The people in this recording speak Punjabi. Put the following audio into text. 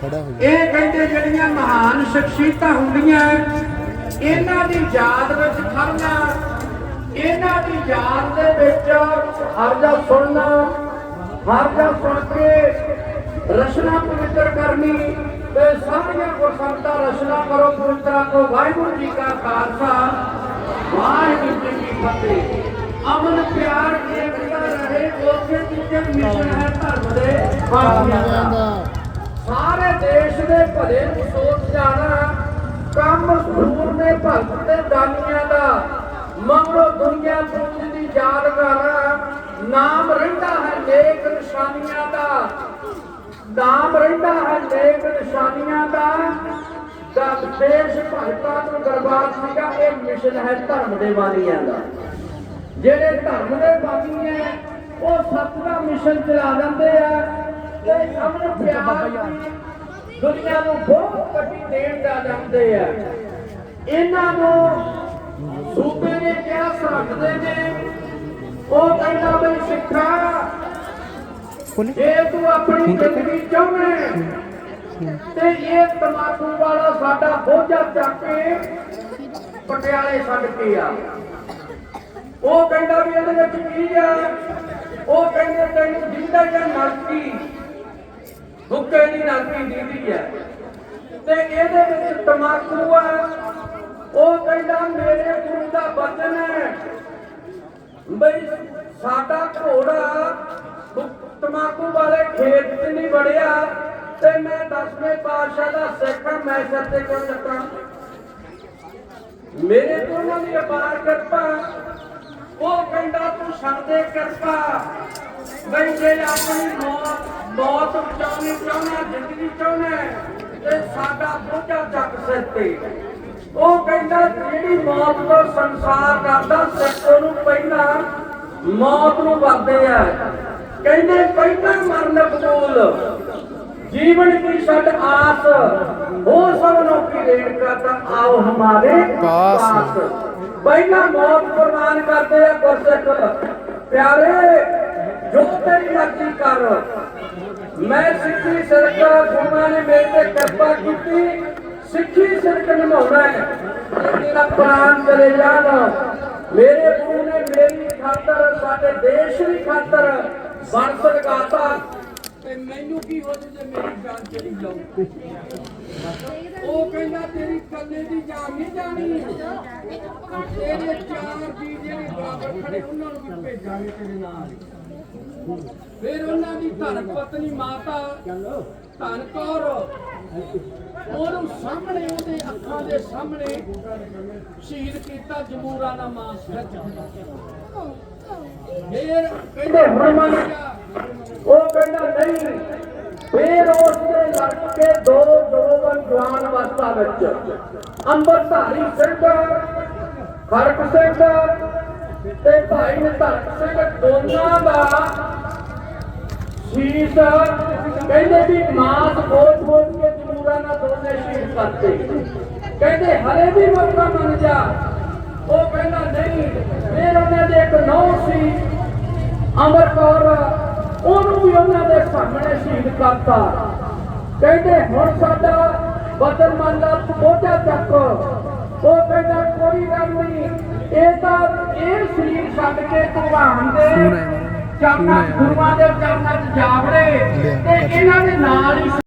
ਖੜਾ ਹੋ ਜਾ ਇਹ ਕਹਿੰਦੇ ਜਿਹੜੀਆਂ ਮਹਾਨ ਸ਼ਖਸੀਅਤਾਂ ਹੁੰਦੀਆਂ ਇਹਨਾਂ ਦੀ ਯਾਦ ਵਿੱਚ ਖੜਨਾ ਇਹਨਾਂ ਦੀ ਯਾਦ ਦੇ ਵਿੱਚ ਹਰ ਜਾ ਸੁਣਨਾ ਹਰ ਜਾ ਸੁਣ ਕੇ ਰਚਨਾ ਪਵਿੱਤਰ ਕਰਨੀ ਤੇ ਸਾਰੀਆਂ ਗੁਰਸੰਤਾਂ ਰਚਨਾ ਕਰੋ ਪਵਿੱਤਰਾ ਕੋ ਵਾਹਿਗੁਰੂ ਜੀ ਕਾ ਖਾਲਸਾ ਵਾਹਿਗੁਰੂ ਜੀ ਕੀ ਫਤਿਹ। ਅਮਨ ਪਿਆਰ ਏਕਤਾ ਰਹੇ ਉਸੇ ਚੀਜ਼ਾਂ ਮਿਸ਼ਨ ਹੈ ਧਰਮ ਦੇ ਵਾਸੀਆਂ ਦਾ। ਸਾਰੇ ਦੇਸ਼ ਦੇ ਭਲੇ ਨੂੰ ਸੋਚ ਜਾਣਾ ਕੰਮ ਸੂਰ ਨੇ ਭਗਤ ਤੇ ਦਾਨੀਆਂ ਦਾ। ਮਗਰੋਂ ਦੁਨੀਆ ਪੂਜ ਦੀ ਯਾਦ ਨਾਮ ਰਹਿੰਦਾ ਹੈ ਨੇਕ ਨਿਸ਼ਾਨੀਆਂ ਦਾ। ਨਾਮ ਰਹਿੰਦਾ ਹੈ ਨੇਕ ਨਿਸ਼ਾਨੀਆਂ ਦਾ। ਦਸ ਦੇਸ਼ ਭਗਤਾਂ ਨੂੰ ਦਰਬਾਰ ਸੀਗਾ, ਇਹ ਮਿਸ਼ਨ ਹੈ ਧਰਮ ਦੇ ਬਾਨੀਆਂ ਦਾ। ਜਿਹੜੇ ਧਰਮ ਦੇ ਬਾਨੀ ਹੈ, ਉਹ ਸੱਚ ਦਾ ਮਿਸ਼ਨ ਚਲਾ ਦਿੰਦੇ ਆ। ਤੇ ਅਮਨ ਪਿਆਰ ਦੀ ਦੁਨੀਆ ਨੂੰ ਬਹੁਤ ਵੱਡੀ ਦੇਣ ਦਾ ਜਾਂਦੇ ਆ। ਇਹਨਾਂ ਨੂੰ ਸੂਬੇ ਨੇ ਕਿਹਾ ਰੱਖਦੇ ਨੇ। ਉਹ ਕਹਿੰਦਾ ਬਈ ਸਿੱਖਾ ਜੇ ਤੂੰ ਆਪਣੀ ਜ਼ਿੰਦਗੀ ਚਾਹੁੰਦਾ ਤੇ ਇਹ ਤਮਾਕੂ ਵਾਲਾ ਸਾਡਾ ਬੋਝਾ ਚੱਕ ਕੇ ਪਟਿਆਲੇ ਛੱਡ ਕੇ ਆ। ਉਹ ਕਹਿੰਦਾ ਵੀ ਇਹਦੇ ਵਿੱਚ ਕੀ ਆ? ਉਹ ਕਹਿੰਦੇ ਤੈਨੂੰ ਜਿੰਦਾ ਜਾਂ ਨਰਕੀ ਹੁੱਕੇ ਦੀ ਨਰਕੀ ਦੀਦੀ ਆ ਤੇ ਇਹਦੇ ਵਿੱਚ ਤਮਾਕੂ ਆ। ਉਹ ਕਹਿੰਦਾ, ਮੇਰੇ ਗੁਰੂ ਦਾ ਬਚਨ ਹੈ। ਬਈ ਸਾਡਾ ਘੋੜਾ ਤਮਾਕੂ ਵਾਲੇ ਖੇਤ 'ਚ ਨਹੀਂ ਵੜਿਆ। ਤੇ ਮੈਂ ਦਸਵੇਂ ਪਾਤਸ਼ਾਹ ਦਾ ਸਿੱਖ ਮੈਂ ਸਿਰ ਤੇ ਕਿਉਂ ਚੱਕਾਂ ਮੇਰੇ ਤੋਂ ਉਹਨਾਂ ਦੀ ਅਪਾਰ ਕਿਰਪਾ। ਉਹ ਕਹਿੰਦਾ, ਤੂੰ ਛੱਡ ਦੇ ਕਿਰਪਾ। ਬਈ ਜੇ ਆਪਣੀ ਮੌਤ ਮੌਤ ਬਚਾਉਣੀ ਚਾਹੁੰਦਾ ਜ਼ਿੰਦਗੀ ਚਾਹੁੰਦਾ ਤੇ ਸਾਡਾ ਬੋਝਾ ਚੱਕ ਸਿਰ ਤੇ। ਉਹ ਕਹਿੰਦਾ ਜਿਹੜੀ ਮੌਤ ਤੋਂ ਸੰਸਾਰ ਕਰਦਾ ਸਿੱਖ ਨੂੰ ਪਹਿਲਾਂ ਮੌਤ ਨੂੰ ਵਰਦੇ ਆ। ਕਹਿੰਦੇ ਪਹਿਲਾਂ ਮਰਨ ਕਬੂਲ ਜੀਵਨ ਕੀ ਛੱਡ ਆਸ ਹੋ ਸਭ ਨੌਕੀ ਦੇਣ ਕਰਤਾ ਆਓ ਹਮਾਰੇ ਪਾਸ। ਪਹਿਲਾਂ ਮੌਤ ਕੁਰਬਾਨ ਕਰਦੇ ਆ ਗੁਰਸਿੱਖ। ਪਿਆਰੇ ਜੋ ਤੇਰੀ ਮਰਜ਼ੀ ਕਰ। ਮੈਂ ਸਿੱਖੀ ਸਿਰਕ ਗੁਰੂਆਂ ਨੇ, ਮੇਰੇ ਤੇ ਕਿਰਪਾ ਕੀਤੀ। ਸਿੱਖੀ ਸਿਰਕ ਨਿਭਾਉਣਾ ਹੈ। ਤੇ ਮੇਰਾ ਪ੍ਰਾਣ ਚਲੇ ਜਾਣ। ਮੇਰੇ ਗੁਰੂ ਨੇ ਮੇਰੀ ਖਾਤਰ, ਸਾਡੇ ਦੇਸ਼ ਦੀ ਖਾਤਰ ਬੰਸਰ ਗਾਤਾ ਤੇ ਮੈਨੂੰ ਕੀ ਹੋ ਜੇ ਮੇਰੀ ਜਾਨ ਚਲੀ ਜਾਊ? ਉਹ ਕਹਿੰਦਾ, ਤੇਰੀ ਕੱਲੇ ਦੀ ਜਾਨ ਨਹੀਂ ਜਾਣੀ। ਤੇਰੇ ਚਾਰ ਜੀ ਜਿਹੜੇ ਬਰਾਬਰ ਖੜੇ, ਉਹਨਾਂ ਨੂੰ ਵੀ ਭੇਜਾਂਗੇ ਤੇਰੇ ਨਾਲ। ਫਿਰ ਉਹਨਾਂ ਦੀ ਧਨ ਪਤਨੀ ਮਾਤਾ ਧਨ ਕੌਰ, ਉਹਨੂੰ ਸਾਹਮਣੇ, ਉਹਦੇ ਅੱਖਾਂ ਦੇ ਸਾਹਮਣੇ ਸ਼ਹੀਦ ਕੀਤਾ ਜਮੂਰਾ ਦਾ ਮਾਸ ਵਿੱਚ। ਫਿਰ ਕਹਿੰਦੇ ਹੁਣ ਮੰਨ ਗਿਆ ਉਹ ਕਹਿੰਦਾ ਨਹੀਂ, ਫਿਰ ਉਸ ਦੇ ਲੜ ਦੋ ਜੋਗਨ ਜਵਾਨ ਅਵਸਥਾ ਵਿੱਚ ਅੰਮ੍ਰਿਤਧਾਰੀ ਸਿੰਘ ਖੜਕ ਸਿੰਘ ਤੇ ਭਾਈ ਨਿਧਰਕ ਸਿੰਘ ਦੋਨਾਂ ਦਾ ਸ਼ੀਸ਼ ਕਹਿੰਦੇ ਵੀ ਮਾਸ ਬੋਝ ਬੋਝ ਕੇ ਜਮੂਰਾ ਨਾਲ ਦੋਨੇ ਸ਼ਹੀਦ ਕਰਤੇ। ਕਹਿੰਦੇ ਹਲੇ ਵੀ ਮੌਕਾ ਮੰਨ ਜਾ ਉਹ ਕਹਿੰਦਾ, ਨਹੀਂ, ਫਿਰ ਉਹਨਾਂ ਦੇ ਇੱਕ ਨੌ ਸੀ, ਅਮਰ ਕੌਰ, ਉਹਨੂੰ ਵੀ ਉਹਨਾਂ ਦੇ ਸਾਹਮਣੇ ਸ਼ਹੀਦ ਕਰਤਾ। ਕਹਿੰਦੇ, ਹੁਣ ਸਾਡਾ ਵਤਨ ਮੰਨ ਲਾ ਬੋਝਾ ਚੱਕ। ਉਹ ਕਹਿੰਦਾ, ਕੋਈ ਗੱਲ ਨਹੀਂ, ਇਹ ਤਾਂ ਸਰੀਰ ਛੱਡ ਕੇ ਭਗਵਾਨ ਦੇ ਚਰਨਾਂ। ਗੁਰੂਆਂ ਦੇ ਚਰਨਾਂ 'ਚ ਜਾ ਵੜੇ ਤੇ ਇਹਨਾਂ ਦੇ ਨਾਲ ਹੀ